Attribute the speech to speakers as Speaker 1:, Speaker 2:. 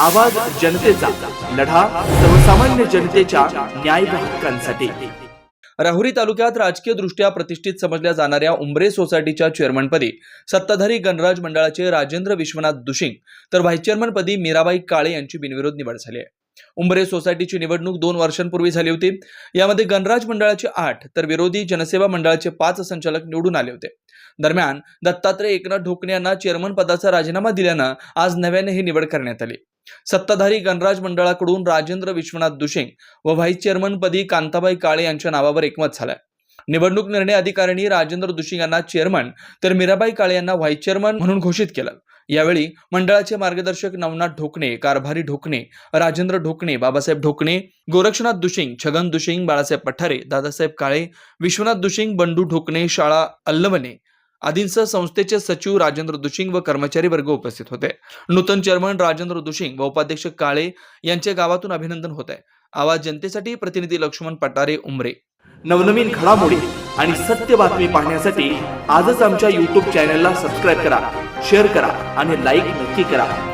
Speaker 1: आवाज जनतेचा लढा सर्वसामान्य जनतेच्या न्याय हक्कांसाठी.
Speaker 2: राहुरी तालुक्यात राजकीय दृष्ट्या प्रतिष्ठित समजल्या जाणाऱ्या उंबरे सोसायटीच्या चेअरमनपदी सत्ताधारी गणराज मंडळाचे राजेंद्र विश्वनाथ दुशिंग तर व्हाईस चेअरमनपदी मीराबाई काळे यांची बिनविरोध निवड झाली आहे. उंबरे सोसायटीची निवडणूक दोन वर्षांपूर्वी झाली होती. यामध्ये गणराज मंडळाचे आठ तर विरोधी जनसेवा मंडळाचे पाच संचालक निवडून आले होते. दरम्यान दत्तात्रय एकनाथ ढोकणे यांना चेअरमन पदाचा राजीनामा दिल्यानं आज नव्याने ही निवड करण्यात आली. सत्ताधारी गणराज मंडळाकडून राजेंद्र विश्वनाथ दुशे व व्हाईस चेअरमनपदी कांताबाई काळे यांच्या नावावर एकमत झालंय. निवडणूक निर्णय अधिकाऱ्यांनी राजेंद्र दुशिंग यांना चेअरमन तर मीराबाई काळे यांना व्हाईस चेअरमन म्हणून घोषित केलं. यावेळी मंडळाचे मार्गदर्शक नवनाथ ढोकणे कारभारी ढोकणे राजेंद्र ढोकणे बाबासाहेब ढोकणे गोरक्षनाथ दुशिंग छगन दुशिंग बाळासाहेब पठारे दादासाहेब काळे विश्वनाथ दुशिंग बंडू ढोकणे शाळा अल्लवणे आदींसह संस्थेचे सचिव राजेंद्र दुशिंग व कर्मचारी वर्ग उपस्थित होते. नूतन चेअरमन राजेंद्र दुशिंग व उपाध्यक्ष काळे यांचे गावातून अभिनंदन होत आहे आवाज जनतेसाठी प्रतिनिधी लक्ष्मण पटारे उमरे.
Speaker 1: नवनवीन घडामोडी आणि सत्य बातमी पाहण्यासाठी आजच आमच्या यूट्यूब चॅनलला सबस्क्राईब करा शेअर करा आणि लाईक नक्की करा.